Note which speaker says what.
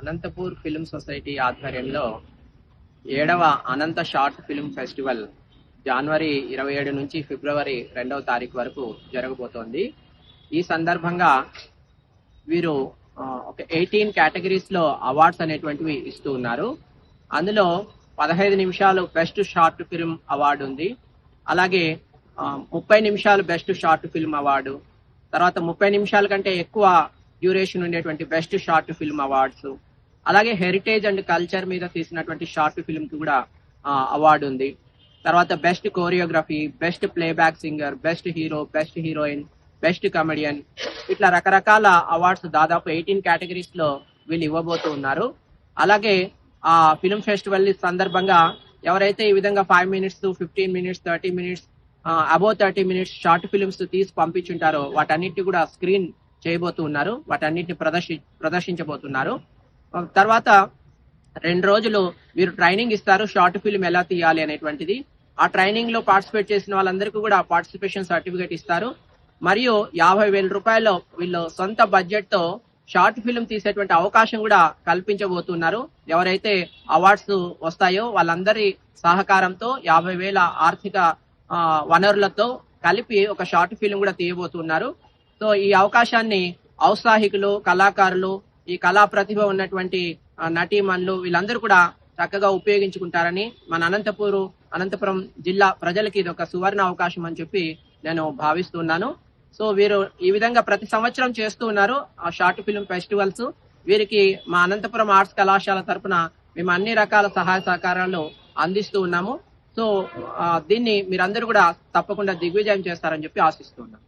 Speaker 1: Anantapur film society ఆధ్వర్యంలో ఏడవ Anantha short film festival జనవరి ఇరవై ఏడు నుంచి ఫిబ్రవరి రెండవ తారీఖు వరకు జరగబోతోంది. ఈ సందర్భంగా వీరు ఒక ఎయిటీన్ కేటగిరీస్లో అవార్డ్స్ అనేటువంటివి ఇస్తూ ఉన్నారు. అందులో పదహైదు నిమిషాలు బెస్ట్ షార్ట్ ఫిల్మ్ అవార్డు ఉంది. అలాగే ముప్పై నిమిషాలు బెస్ట్ షార్ట్ ఫిల్మ్ అవార్డు తర్వాత ముప్పై నిమిషాల కంటే ఎక్కువ డ్యూరేషన్ ఉండేటువంటి బెస్ట్ షార్ట్ ఫిల్మ్ అవార్డ్స్ అలాగే హెరిటేజ్ అండ్ కల్చర్ మీద తీసినటువంటి షార్ట్ ఫిల్మ్కి కూడా అవార్డు ఉంది. తర్వాత best choreography best playback singer best hero best heroine best comedian ఇట్లా రకరకాల అవార్డ్స్ దాదాపు ఎయిటీన్ కేటగిరీస్లో వీళ్ళు ఇవ్వబోతూ ఉన్నారు. అలాగే ఆ ఫిల్మ్ ఫెస్టివల్ సందర్భంగా ఎవరైతే ఈ విధంగా five minutes fifteen minutes thirty minutes above thirty minutes short films తీసి పంపించుంటారో వాటన్నిటి కూడా స్క్రీన్ చేయబోతున్నారు వాటన్నిటిని ప్రదర్శి ప్రదర్శించబోతున్నారు. తర్వాత రెండు రోజులు వీరు ట్రైనింగ్ ఇస్తారు షార్ట్ ఫిల్మ్ ఎలా తీయాలి అనేటువంటిది. ఆ ట్రైనింగ్లో పార్టిసిపేట్ చేసిన వాళ్ళందరికీ కూడా పార్టిసిపేషన్ సర్టిఫికేట్ ఇస్తారు. మరియు యాభై వేల రూపాయలు వీళ్ళు సొంత బడ్జెట్తో షార్ట్ ఫిల్మ్ తీసేటువంటి అవకాశం కూడా కల్పించబోతున్నారు. ఎవరైతే అవార్డ్స్ వస్తాయో వాళ్ళందరి సహకారంతో యాభై వేల ఆర్థిక వనరులతో కలిపి ఒక షార్ట్ ఫిల్మ్ కూడా తీయబోతున్నారు. సో ఈ అవకాశాన్ని ఔత్సాహికులు కళాకారులు ఈ కళా ప్రతిభ ఉన్నటువంటి నటీమణులు వీళ్ళందరూ కూడా చక్కగా ఉపయోగించుకుంటారని మన అనంతపూరు అనంతపురం జిల్లా ప్రజలకి ఇది ఒక సువర్ణ అవకాశం అని చెప్పి నేను భావిస్తున్నాను సో వీరు ఈ విధంగా ప్రతి సంవత్సరం చేస్తూ ఉన్నారు ఆ షార్ట్ ఫిల్మ్ ఫెస్టివల్స్. వీరికి మా అనంతపురం ఆర్ట్స్ కళాశాల తరఫున మేము అన్ని రకాల సహాయ సహకారాలు అందిస్తూ ఉన్నాము. సో దీన్ని మీరందరూ కూడా తప్పకుండా దిగ్విజయం చేస్తారని చెప్పి ఆశిస్తున్నాను